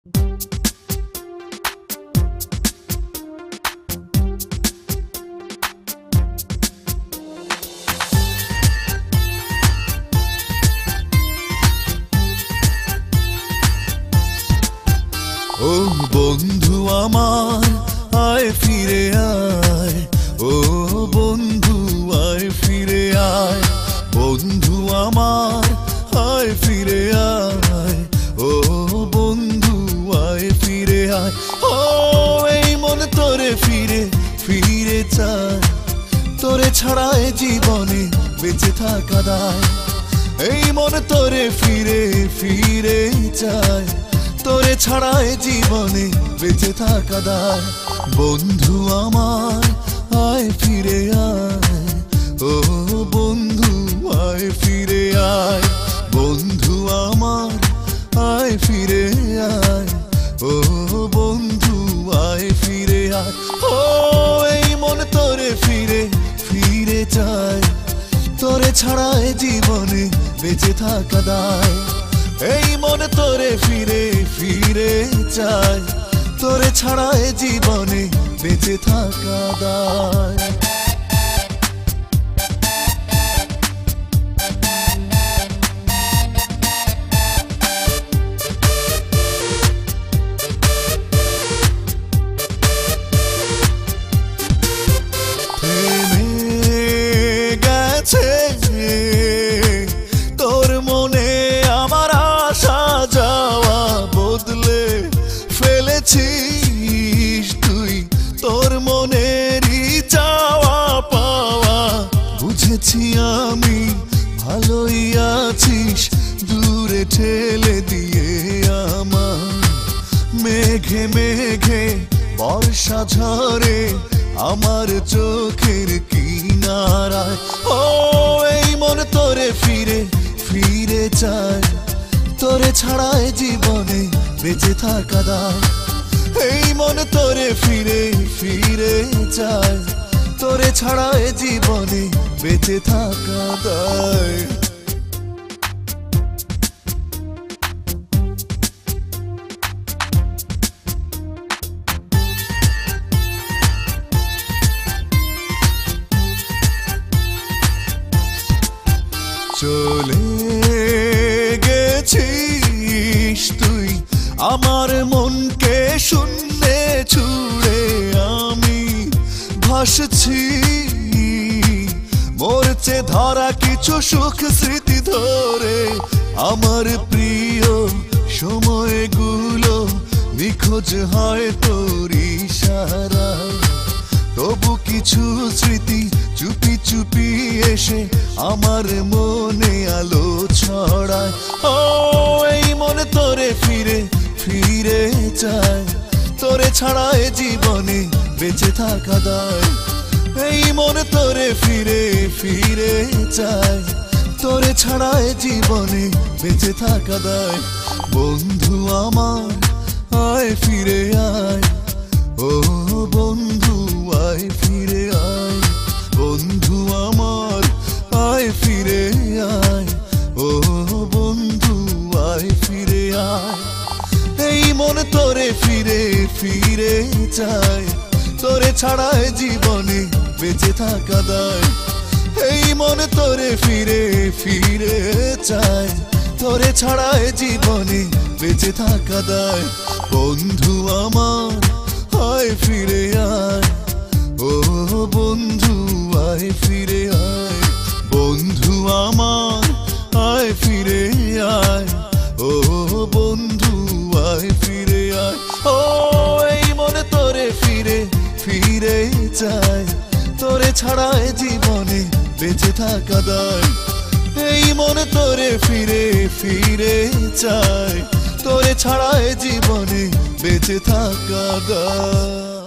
ও বন্ধু আমার আয় ফিরে আয়। তোরে ছাড়ায় জীবনে বেঁচে থাকা দায়। এই মন তোরে ফিরে ফিরে চায়। তোরে ছাড়ায় জীবনে বেঁচে থাকা দায়। বন্ধু আমার, আয় ফিরে আয়। ও বন্ধু, আয় ফিরে আয়। বন্ধু আমার, আয় ফিরে আয়। ও বন্ধু, আয় ফিরে আয়। চায় তোরে ছাড়ায় জীবনে বেঁচে থাকা দায়। এই মনে তোরে ফিরে ফিরে চায় তোরে ছাড়ায় জীবনে বেঁচে থাকা দায়। ফেলেছিস তুই? তোর মনেরই চাওয়া পাওয়া। বুঝেছি আমি ভালোই আছিস, দূরে ঠেলে দিয়ে আমার। মেঘে মেঘে বর্ষা ঝরে আমার চোখের কিনারায়। ও, এই মন তোরে ফিরে ফিরে চায়। তোরে ছাড়ায় জীবনে বেঁচে থাকা দায়। এই মন তোরে ফিরে ফিরে যায় তোরে ছাড়ায় জীবনে বেঁচে থাকা দায়। চলে গেছিস ছুড়ে আমি ভাসছি। মরছে ধরা কিছু সুখ স্মৃতি ধরে। আমার প্রিয় সময়গুলো নিখোঁজ হয় তোর ইশারায় তবু কিছু স্মৃতি চুপি চুপি এসে আমার মনে আলো ছড়ায়। ও, এই মনে তোরে ফিরে ফিরে চায়। তোরে ছাড়ায় জীবনে বেঁচে থাকা দায়। এই মনে তোরে ফিরে ফিরে চায় তোরে ছাড়ায় জীবনে বেঁচে থাকা দায়। বন্ধু আমার, আয় ফিরে আয়। ও বন্ধু, আয় ফিরে আয়। বন্ধু আমার, আয় ফিরে আয়। ও বন্ধু, আয় ফিরে আয়। এই মন তোরে ফিরে ফিরে চায়। তোরে ছাড়ায় জীবনে বেঁচে থাকা দায়। এই মনে তোরে ফিরে ফিরে চায়। তোরে ছাড়ায় জীবনে বেঁচে থাকা দায়। বন্ধু আমার, আয় ফিরে আয়। ও বন্ধু, আয় ফিরে আয়। চায় তোরে ছাড়ায় জীবনে বেঁচে থাকা দায়। এই মনে তোরে ফিরে ফিরে চাই, তোরে ছাড়ায় জীবনে বেঁচে থাকা দায়।